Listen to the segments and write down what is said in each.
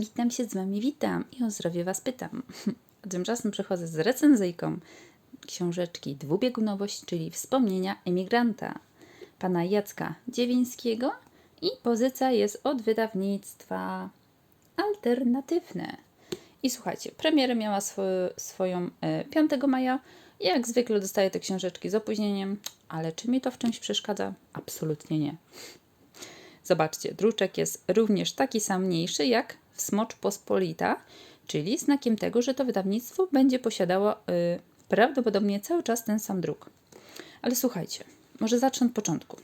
witam się z Wami, witam i o zdrowie Was pytam. Tymczasem przechodzę z recenzyjką książeczki Dwubiegunowość, czyli Wspomnienia emigranta pana Jacka Dziewińskiego i pozycja jest od wydawnictwa alternatywne. I słuchajcie, premierę miała swo swoją e, 5 maja. Jak zwykle dostaję te książeczki z opóźnieniem, ale czy mi to w czymś przeszkadza? Absolutnie nie. Zobaczcie, druczek jest również taki sam mniejszy jak Smocz Pospolita, czyli znakiem tego, że to wydawnictwo będzie posiadało y, prawdopodobnie cały czas ten sam druk. Ale słuchajcie, może zacznę od początku,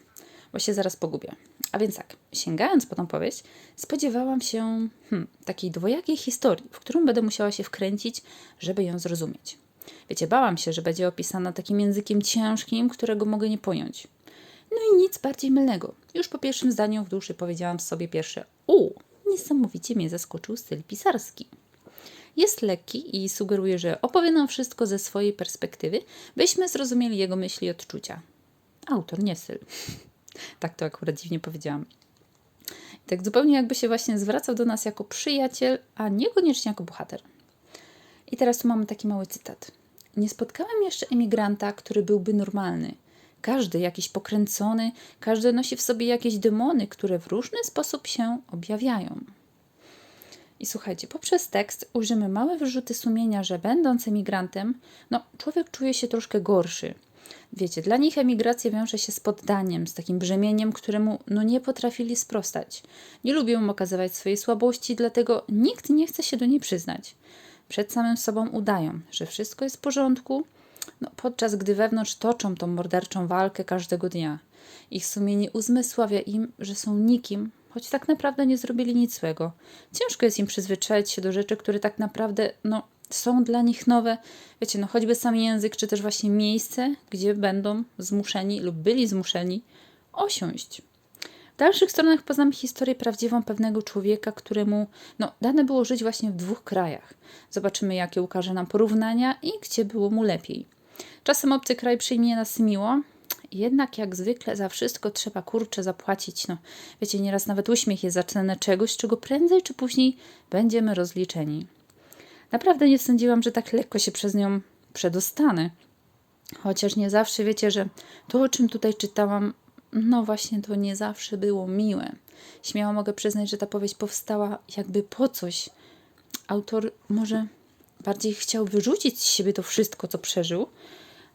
bo się zaraz pogubię. A więc tak, sięgając po tą powieść, spodziewałam się hmm, takiej dwojakiej historii, w którą będę musiała się wkręcić, żeby ją zrozumieć. Wiecie, bałam się, że będzie opisana takim językiem ciężkim, którego mogę nie pojąć. No i nic bardziej mylnego. Już po pierwszym zdaniu w duszy powiedziałam sobie pierwsze: U, niesamowicie mnie zaskoczył styl pisarski. Jest lekki i sugeruje, że opowie nam wszystko ze swojej perspektywy, byśmy zrozumieli jego myśli i odczucia. Autor, nie styl. tak to akurat dziwnie powiedziałam. Tak zupełnie jakby się właśnie zwracał do nas jako przyjaciel, a niekoniecznie jako bohater. I teraz tu mamy taki mały cytat. Nie spotkałem jeszcze emigranta, który byłby normalny. Każdy jakiś pokręcony, każdy nosi w sobie jakieś demony, które w różny sposób się objawiają. I słuchajcie, poprzez tekst ujrzymy małe wyrzuty sumienia, że będąc emigrantem, no człowiek czuje się troszkę gorszy. Wiecie, dla nich emigracja wiąże się z poddaniem, z takim brzemieniem, któremu no nie potrafili sprostać. Nie lubią okazywać swojej słabości, dlatego nikt nie chce się do niej przyznać. Przed samym sobą udają, że wszystko jest w porządku, no, podczas gdy wewnątrz toczą tą morderczą walkę każdego dnia. Ich sumienie uzmysławia im, że są nikim, choć tak naprawdę nie zrobili nic złego. Ciężko jest im przyzwyczaić się do rzeczy, które tak naprawdę no, są dla nich nowe. Wiecie, no choćby sam język, czy też właśnie miejsce, gdzie będą zmuszeni lub byli zmuszeni osiąść. W dalszych stronach poznamy historię prawdziwą pewnego człowieka, któremu no, dane było żyć właśnie w dwóch krajach. Zobaczymy, jakie ukaże nam porównania i gdzie było mu lepiej. Czasem obcy kraj przyjmie nas miło, jednak jak zwykle za wszystko trzeba kurczę zapłacić. No, wiecie, nieraz nawet uśmiech jest za cenę czegoś, czego prędzej czy później będziemy rozliczeni. Naprawdę nie sądziłam, że tak lekko się przez nią przedostanę. Chociaż nie zawsze wiecie, że to, o czym tutaj czytałam, no właśnie to nie zawsze było miłe. Śmiało mogę przyznać, że ta powieść powstała jakby po coś. Autor może bardziej chciał wyrzucić z siebie to wszystko, co przeżył,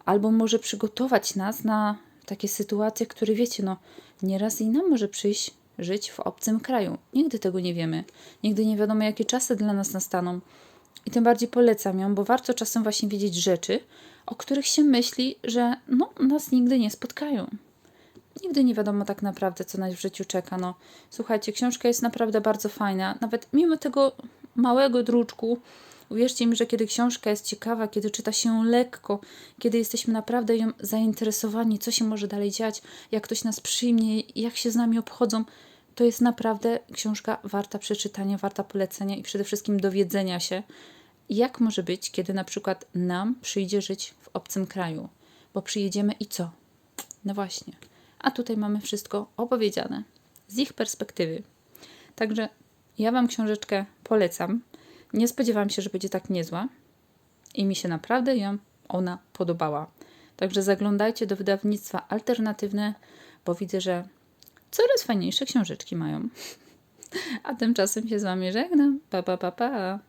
albo może przygotować nas na takie sytuacje, które wiecie, no nieraz i nam może przyjść żyć w obcym kraju. Nigdy tego nie wiemy. Nigdy nie wiadomo, jakie czasy dla nas nastaną. I tym bardziej polecam ją, bo warto czasem właśnie wiedzieć rzeczy, o których się myśli, że no, nas nigdy nie spotkają. Nigdy nie wiadomo tak naprawdę, co nas w życiu czeka. No, słuchajcie, książka jest naprawdę bardzo fajna. Nawet mimo tego małego druczku, uwierzcie mi, że kiedy książka jest ciekawa, kiedy czyta się lekko, kiedy jesteśmy naprawdę ją zainteresowani, co się może dalej dziać, jak ktoś nas przyjmie, jak się z nami obchodzą, to jest naprawdę książka warta przeczytania, warta polecenia i przede wszystkim dowiedzenia się, jak może być, kiedy na przykład nam przyjdzie żyć w obcym kraju. Bo przyjedziemy i co? No właśnie. A tutaj mamy wszystko opowiedziane z ich perspektywy. Także ja Wam książeczkę polecam. Nie spodziewałam się, że będzie tak niezła i mi się naprawdę ją ona podobała. Także zaglądajcie do wydawnictwa alternatywne, bo widzę, że coraz fajniejsze książeczki mają. A tymczasem się z Wami żegnam. Pa, pa, pa, pa.